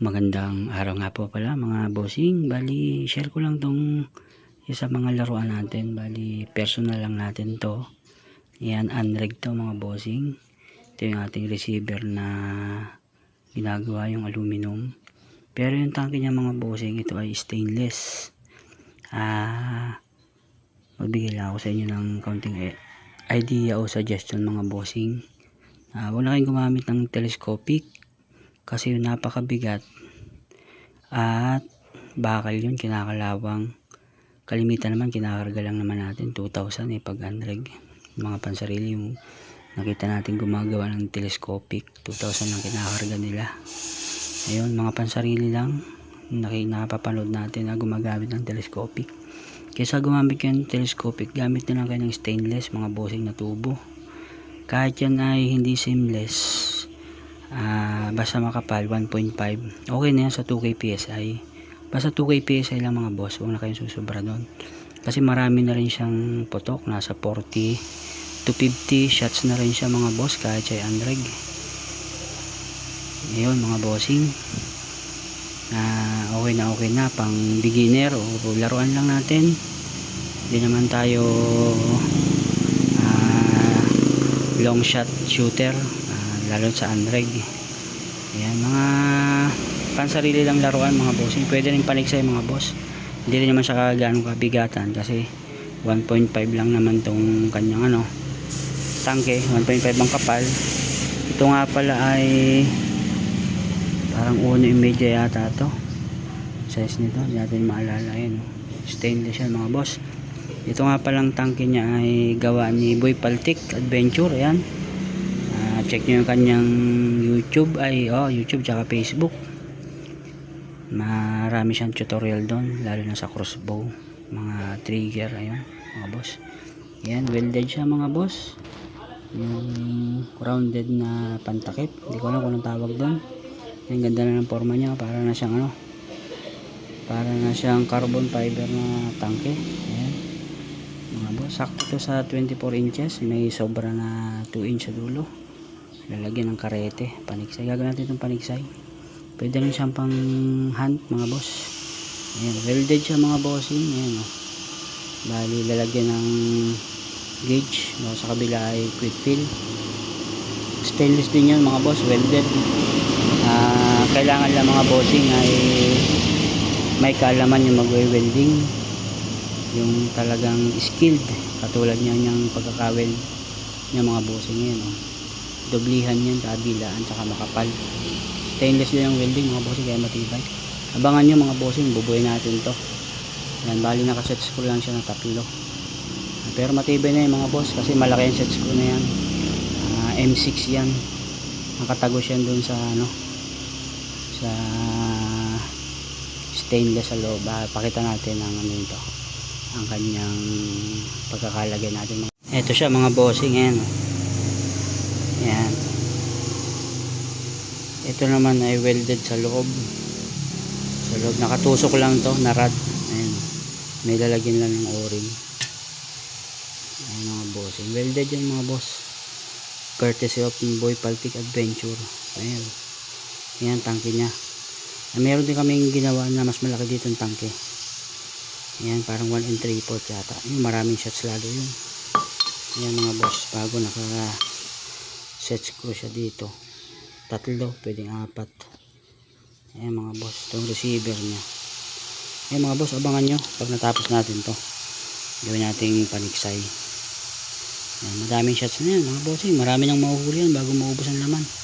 Magandang araw nga po pala mga bossing. Bali, share ko lang tong isa sa mga laruan natin. Bali, personal lang natin to. Yan, unreg to mga bossing. Ito yung ating receiver na ginagawa yung aluminum. Pero yung tangke niya mga bossing, ito ay stainless. Ah, magbigay lang ako sa inyo ng counting idea o suggestion mga bossing. Ah, huwag na kayong gumamit ng telescopic kasi yun napakabigat. At bakal yun kinakalawang kalimitan naman kinakarga lang naman natin 2,000 eh pag unreg mga pansarili yung nakita natin gumagawa ng telescopic 2,000 lang kinakarga nila. Ayun mga pansarili lang naki, napapanood natin na gumagamit ng telescopic. Kaysa gumamit kayo telescopic gamit na lang kayo ng stainless mga bossing na tubo. Kahit yan ay hindi seamless Ah, basta makapal 1.5 okay na yan sa 2k PSI basta 2k PSI lang mga boss. Huwag na kayong susubra doon. Kasi marami na rin siyang putok. Nasa 40 to 50 shots na rin siya mga boss kahit siya ay unreg ayun mga bossing. Ah, okay na okay na. Pang beginner o laruan lang natin. Hindi naman tayo ah, long shot shooter lalo sa unreg ayan mga pansarili lang laruan mga bossing pwede rin paniksay mga boss. Hindi rin naman siya kagano'ng kabigatan kasi 1.5 lang naman tong kanyang ano tangke. 1.5 ang kapal. Ito nga pala ay parang uno imedya yata to. Size nito hindi natin maalala yun. Stainless yan mga boss. Ito nga palang tangke niya ay gawa ni Boy Paltik Adventure ayan check nyo yung kanyang YouTube. Ay oh YouTube tsaka Facebook. Marami siyang tutorial doon lalo na sa crossbow. Mga trigger ayun mga boss. Yan welded siya mga boss. Yung rounded na pantakip. Hindi ko alam kung anong tawag doon. Yung ganda na ng forma niya. Para na siyang ano para na siyang carbon fiber na tangke. Ayan. Mga boss sakto to sa 24 inches. May sobra na 2 inch sa dulo lalagyan ng karete paniksay. Gagawin natin itong paniksay. Pwede rin siyang pang hunt mga boss. Ayan welded siya mga bossing. Ayan o bali lalagyan ng gauge. No, sa kabila ay quick fill. Stainless din yan mga boss welded. Ah, kailangan lang mga bossing ay may kaalaman yung magwe-welding yung talagang skilled katulad niya niyang pagkakaweld ng mga bossing. Yan o doblihan yan kabilaan tsaka makapal. Stainless din yung welding mga bossing kaya matibay. Abangan nyo mga bossing bubuhay natin to. Yan bali nakasets ko lang siya ng tatlo. Pero matibay na yung mga boss kasi malaki yung sets ko na yan. Ah, M6 yan. Nakatagos yan dun sa ano sa stainless sa loob. Ah, pakita natin ang ano ito ang kanyang pagkakalagay natin. Ito siya mga bossing yan yan ito naman ay welded sa loob. Sa loob. Nakatusok lang to na rod. Ayan. May lalagyan lang ng o-ring. Ayan mga bossing welded yan mga boss. Courtesy of Boy Paltic Adventure. Ayan. Yan tangke niya. Ah, meron din kaming ginawa na mas malaki dito ang tangke. Yan parang 1 and 3 4 yata. Yung maraming shots lalo yun. Yan mga boss. Bago naka set screw siya dito tatlo pwedeng apat. Yan mga boss itong receiver niya. Yan mga boss abangan nyo pag natapos natin to. Gawin nating paniksay. Yan, madaming shots na yan mga boss marami nang mahuhuli yan bago maubos ang laman